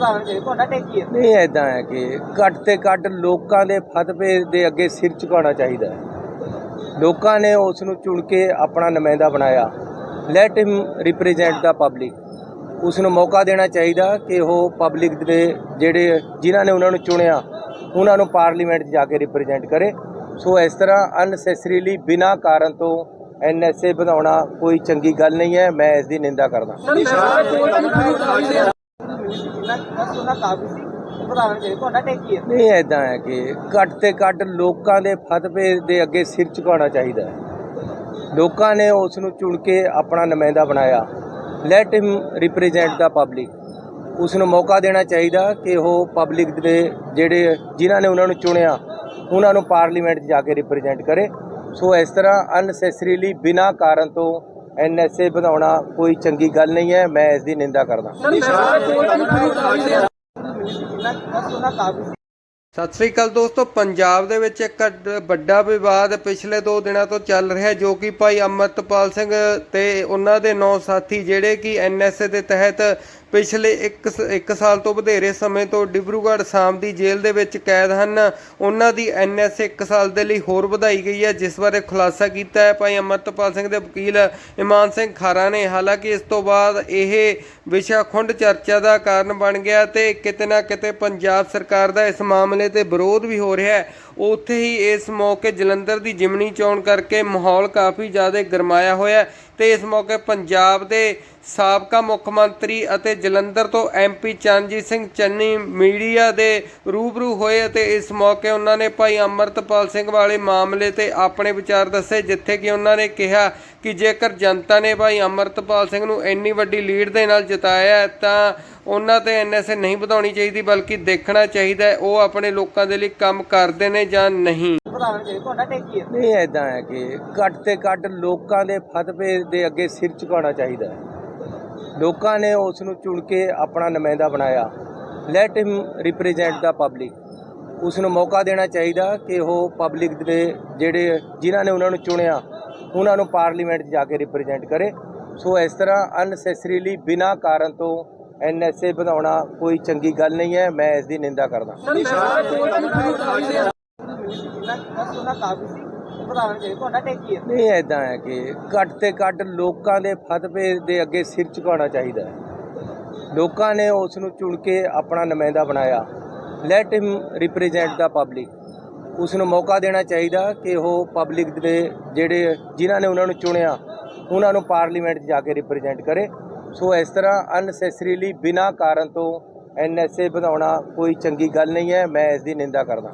ਵਧਾਉਣਾ ਚਾਹੀਦਾ ਤੁਹਾਡਾ ਟੇਕ ਕੀ ਹੈ ਨਹੀਂ ਐਦਾਂ ਹੈ ਕਿ ਘੱਟ ਤੇ ਘੱਟ ਲੋਕਾਂ ਦੇ ਫਤਵੇ ਦੇ ਅੱਗੇ ਸਿਰ ਝੁਕਾਉਣਾ ਚਾਹੀਦਾ ਹੈ। ਲੋਕਾਂ ਨੇ ਉਸ ਨੂੰ ਚੁਣ ਕੇ ਆਪਣਾ ਨੁਮਾਇੰਦਾ ਬਣਾਇਆ। Let him represent the public ਉਸ ਨੂੰ ਮੌਕਾ ਦੇਣਾ ਚਾਹੀਦਾ ਕਿ ਉਹ ਪਬਲਿਕ ਦੇ ਜਿਹੜੇ ਜਿਨ੍ਹਾਂ ਨੇ ਉਹਨਾਂ ਨੂੰ ਚੁਣਿਆ ਉਹਨਾਂ ਨੂੰ ਪਾਰਲੀਮੈਂਟ 'ਚ ਜਾ ਕੇ ਰਿਪਰੈਜ਼ੈਂਟ ਕਰੇ। ਸੋ ਇਸ ਤਰ੍ਹਾਂ ਅਨਸੈਸਰੀਲੀ ਬਿਨਾਂ ਕਾਰਨ ਤੋਂ ਐਨਐਸਏ ਵਧਾਉਣਾ ਕੋਈ ਚੰਗੀ ਗੱਲ ਨਹੀਂ ਹੈ। ਮੈਂ ਇਸ ਦੀ ਨਿੰਦਾ ਕਰਦਾ। ਜਿੰਨਾ ਉਹਨਾਂ ਕਾਬੂ ਸੀ ਵਧਾਉਣਾ ਚਾਹੀਦਾ ਤੁਹਾਡਾ ਟੇਕ ਹੈ। ਨਹੀਂ ਐਦਾਂ ਹੈ ਕਿ ਘੱਟ ਤੇ ਘੱਟ ਲੋਕਾਂ ਦੇ ਫਤਵੇ ਦੇ ਅੱਗੇ ਸਿਰ ਝੁਕਾਉਣਾ ਚਾਹੀਦਾ ਹੈ। ਲੋਕਾਂ ਨੇ ਉਸ ਨੂੰ ਚੁਣ ਕੇ ਆਪਣਾ ਨੁਮਾਇੰਦਾ ਬਣਾਇਆ। Let him represent the public ਉਸ ਨੂੰ ਮੌਕਾ ਦੇਣਾ ਚਾਹੀਦਾ ਕਿ ਉਹ ਪਬਲਿਕ ਦੇ ਜਿਹੜੇ ਜਿਨ੍ਹਾਂ ਨੇ ਉਹਨਾਂ ਨੂੰ ਚੁਣਿਆ, ਉਹਨਾਂ ਨੂੰ ਪਾਰਲੀਮੈਂਟ 'ਚ ਜਾ ਕੇ ਰਿਪਰੈਜ਼ੈਂਟ ਕਰੇ। ਸੋ ਇਸ ਤਰ੍ਹਾਂ ਅਨਸੈਸਰੀਲੀ ਬਿਨਾਂ ਕਾਰਨ ਤੋਂ ਐਨਐਸਏ ਵਧਾਉਣਾ ਕੋਈ ਚੰਗੀ ਗੱਲ ਨਹੀਂ ਹੈ ਮੈਂ ਇਸ ਦੀ ਨਿੰਦਾ ਕਰਦਾ। ਸਤਿ ਸ੍ਰੀ ਅਕਾਲ ਦੋਸਤੋ, ਪੰਜਾਬ ਦੇ ਵਿੱਚ ਇੱਕ ਅੱਡ- ਵੱਡਾ ਵਿਵਾਦ ਪਿਛਲੇ 2 ਦਿਨਾਂ ਤੋਂ ਚੱਲ ਰਿਹਾ ਜੋ ਕਿ ਭਾਈ ਅਮਰਤਪਾਲ ਸਿੰਘ ਤੇ ਉਹਨਾਂ ਦੇ ਨੌ ਸਾਥੀ, ਜਿਹੜੇ ਕਿ ਐਨਐਸਏ ਦੇ ਤਹਿਤ ਪਿਛਲੇ 1 1 ਸਾਲ ਤੋਂ ਵਧੇਰੇ ਸਮੇਂ ਤੋਂ ਡਿਬਰੂਗੜ੍ਹ ਸਾਮ ਦੀ ਜੇਲ੍ਹ ਦੇ ਵਿੱਚ ਕੈਦ ਹਨ। ਉਹਨਾਂ ਦੀ ਐਨਐਸਏ 1 ਸਾਲ ਦੇ ਲਈ ਹੋਰ ਵਧਾਈ ਗਈ ਹੈ, ਜਿਸ ਬਾਰੇ ਖੁਲਾਸਾ ਕੀਤਾ ਹੈ ਭਾਈ ਅਮਰਤਪਾਲ ਸਿੰਘ ਦੇ ਵਕੀਲ ਇਮਾਨ ਸਿੰਘ ਖਾਰਾ ਨੇ। ਹਾਲਾਂਕਿ ਇਸ ਤੋਂ ਬਾਅਦ ਇਹ ਵਿਸ਼ਾ ਖੁੰਡ ਚਰਚਾ ਦਾ ਕਾਰਨ ਬਣ ਗਿਆ ਤੇ ਕਿਤੇ ਨਾ ਕਿਤੇ ਪੰਜਾਬ ਸਰਕਾਰ ਦਾ ਇਸ ਮਾਮਲੇ ਤੇ ਵਿਰੋਧ ਵੀ ਹੋ ਰਿਹਾ ਹੈ। ਉੱਥੇ ਹੀ ਇਸ ਮੌਕੇ ਜਲੰਧਰ ਦੀ ਜਿਮਨੀ ਚੋਣ ਕਰਕੇ ਮਾਹੌਲ ਕਾਫੀ ਜ਼ਿਆਦਾ ਗਰਮਾਇਆ ਹੋਇਆ ਹੈ ਤੇ ਇਸ ਮੌਕੇ ਪੰਜਾਬ ਦੇ ਸਾਬਕਾ ਮੁੱਖ ਮੰਤਰੀ ਅਤੇ ਜਲੰਧਰ ਤੋਂ ਐਮਪੀ ਚਰਨਜੀਤ ਸਿੰਘ ਚੰਨੀ ਮੀਡੀਆ ਦੇ ਰੂਬਰੂ ਹੋਏ ਅਤੇ ਇਸ ਮੌਕੇ ਉਹਨਾਂ ਨੇ ਭਾਈ ਅਮਰਤਪਾਲ ਸਿੰਘ ਵਾਲੇ ਮਾਮਲੇ ਤੇ ਆਪਣੇ ਵਿਚਾਰ ਦੱਸੇ, ਜਿੱਥੇ ਕਿ ਉਹਨਾਂ ਨੇ ਕਿਹਾ ਕਿ ਜੇਕਰ ਜਨਤਾ ਨੇ ਭਾਈ ਅਮਰਤਪਾਲ ਸਿੰਘ ਨੂੰ ਇੰਨੀ ਵੱਡੀ ਲੀਡ ਦੇ ਨਾਲ ਜਿਤਾਇਆ ਤਾਂ ਉਹਨਾਂ ਤੇ ਐਨਐਸਏ ਨਹੀਂ ਵਧਾਉਣੀ ਚਾਹੀਦੀ, ਬਲਕਿ ਦੇਖਣਾ ਚਾਹੀਦਾ ਉਹ ਆਪਣੇ ਲੋਕਾਂ ਦੇ ਲਈ ਕੰਮ ਕਰਦੇ ਨੇ ਜਾਂ ਨਹੀਂ? ਤੁਹਾਡਾ ਟੇਕ ਕੀ ਹੈ ਨਹੀਂ ਐਦਾਂ ਹੈ ਕਿ ਘੱਟ ਤੇ ਘੱਟ ਲੋਕਾਂ ਦੇ ਫਤਵੇ ਦੇ ਅੱਗੇ ਸਿਰ ਝੁਕਾਉਣਾ ਚਾਹੀਦਾ ਹੈ। ਲੋਕਾਂ ਨੇ ਉਸ ਨੂੰ ਚੁਣ ਕੇ ਆਪਣਾ ਨੁਮਾਇੰਦਾ ਬਣਾਇਆ। Let him represent the public ਉਸ ਨੂੰ ਮੌਕਾ ਦੇਣਾ ਚਾਹੀਦਾ ਕਿ ਉਹ ਪਬਲਿਕ ਦੇ ਜਿਹੜੇ ਜਿਨ੍ਹਾਂ ਨੇ ਉਹਨਾਂ ਨੂੰ ਚੁਣਿਆ ਉਹਨਾਂ ਨੂੰ ਪਾਰਲੀਮੈਂਟ 'ਚ ਜਾ ਕੇ ਰਿਪਰੈਜ਼ੈਂਟ ਕਰੇ। ਸੋ ਇਸ ਤਰ੍ਹਾਂ ਅਨਸੈਸਰੀਲੀ ਬਿਨਾਂ ਕਾਰਨ ਤੋਂ ਐਨਐਸਏ ਵਧਾਉਣਾ ਕੋਈ ਚੰਗੀ ਗੱਲ ਨਹੀਂ ਹੈ। ਮੈਂ ਇਸ ਦੀ ਨਿੰਦਾ ਕਰਦਾ। ਜਿੰਨਾ ਬਸ ਉਹਨਾਂ ਕਾਬੂ ਸੀ ਵਧਾਉਣਾ ਚਾਹੀਦਾ ਤੁਹਾਡਾ ਟੇਕ ਹੈ ਨਹੀਂ ਐਦਾਂ ਹੈ ਕਿ ਘੱਟ ਤੇ ਘੱਟ ਲੋਕਾਂ ਦੇ ਫਤਵੇ ਦੇ ਅੱਗੇ ਸਿਰ ਝੁਕਾਉਣਾ ਚਾਹੀਦਾ ਹੈ। ਲੋਕਾਂ ਨੇ ਉਸ ਨੂੰ ਚੁਣ ਕੇ ਆਪਣਾ ਨੁਮਾਇੰਦਾ ਬਣਾਇਆ। Let him represent the public ਉਸ ਨੂੰ ਮੌਕਾ ਦੇਣਾ ਚਾਹੀਦਾ ਕਿ ਉਹ ਪਬਲਿਕ ਦੇ ਜਿਹੜੇ, ਜਿਨ੍ਹਾਂ ਨੇ ਉਹਨਾਂ ਨੂੰ ਚੁਣਿਆ, ਉਹਨਾਂ ਨੂੰ ਪਾਰਲੀਮੈਂਟ 'ਚ ਜਾ ਕੇ ਰਿਪਰੈਜ਼ੈਂਟ ਕਰੇ। ਸੋ ਇਸ ਤਰ੍ਹਾਂ ਅਨਸੈਸਰੀਲੀ ਬਿਨਾਂ ਕਾਰਨ ਤੋਂ ਐਨਐਸਏ ਵਧਾਉਣਾ ਕੋਈ ਚੰਗੀ ਗੱਲ ਨਹੀਂ ਹੈ ਮੈਂ ਇਸ ਦੀ ਨਿੰਦਾ ਕਰਦਾ।